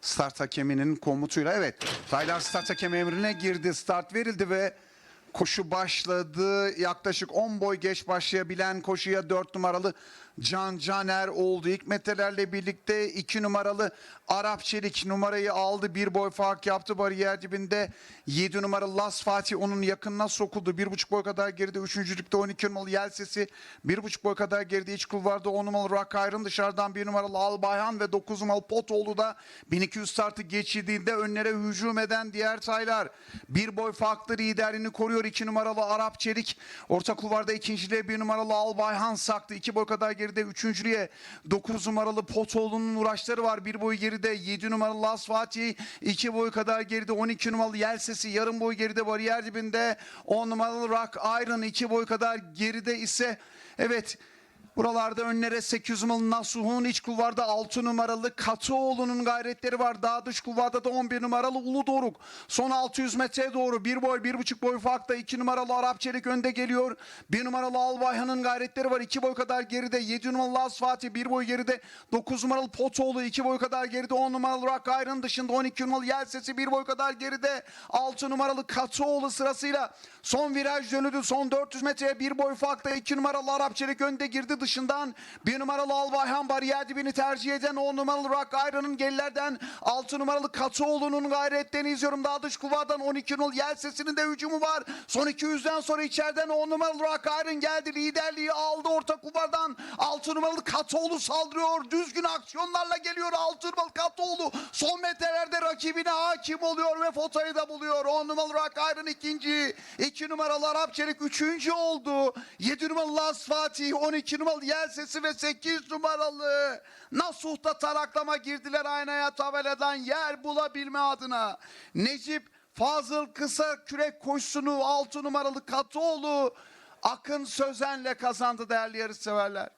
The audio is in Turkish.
Start hakeminin komutuyla evet Taylar start hakemi emrine girdi. Start verildi ve koşu başladı. Yaklaşık 10 boy geç başlayabilen koşuya 4 numaralı Can Caner oldu. İlk metrelerle birlikte 2 numaralı Arap Çelik numarayı aldı. Bir boy fark yaptı bariyer dibinde. 7 numaralı Las Fatih onun yakınına sokuldu. 1,5 boy kadar geride. Üçüncülükte 12 numaralı Yel Sesi. 1,5 boy kadar geride iç kulvarda 10 numaralı Rock Iron dışarıdan 1 numaralı Albayhan ve 9 numaralı Potoğlu da 1200 startı geçirdiğinde önlere hücum eden diğer taylar. Bir boy farklı liderini koruyor 2 numaralı Arap Çelik. Orta kulvarda ikinciliğe 1 numaralı Albayhan saktı. 2 boy kadar geride üçüncülüğe 9 numaralı Potoğlu'nun uğraşları var. Bir boy geride 7 numaralı Las Fatih. 2 boy kadar geride 12 numaralı Yel Sesi. Yarım boy geride bariyer dibinde 10 numaralı Rock Iron. 2 boy kadar geride ise evet Buralarda önlere 8 numaralı Nasuh'un iç kulvarda 6 numaralı Katıoğlu'nun gayretleri var. Daha dış kulvarda da 11 numaralı Ulu Doruk. Son 600 metreye doğru bir boy bir buçuk boy farkta 2 numaralı Arap Çelik önde geliyor. 1 numaralı Albayhan'ın gayretleri var. 2 boy kadar geride 7 numaralı Las Fatih bir boy geride 9 numaralı Potoğlu 2 boy kadar geride 10 numaralı Rock Iron dışında 12 numaralı Yel Sesi bir boy kadar geride 6 numaralı Katıoğlu sırasıyla son viraj dönüldü. Son 400 metreye bir boy farkta 2 numaralı Arap Çelik önde girdi dışından 1 numaralı Albayhan bariyer dibini tercih eden 10 numaralı Rock Iron'ın gerilerden 6 numaralı Katıoğlu'nun gayretlerini izliyorum. Daha dış kulvardan 12 numaralı Yel Sesi'nin de hücumu var. Son 200'den sonra içeriden 10 numaralı Rock Iron geldi. Liderliği aldı orta kulvardan. 6 numaralı Katıoğlu saldırıyor. Düzgün aksiyonlarla geliyor 6 numaralı Katıoğlu. Son metrelerde rakibine hakim oluyor ve fotoyu da buluyor. 10 numaralı Rock Iron ikinci. 2 numaralı Arap Çelik üçüncü oldu. 7 numaralı Las Fatih. 12 numaralı Yel Sesi ve 8 numaralı Nasuh'ta taraklama girdiler aynaya tabeladan yer bulabilme adına. Necip Fazıl kısa kürek koşusunu 6 numaralı Katıoğlu Akın Sözen'le kazandı değerli yarışseverler.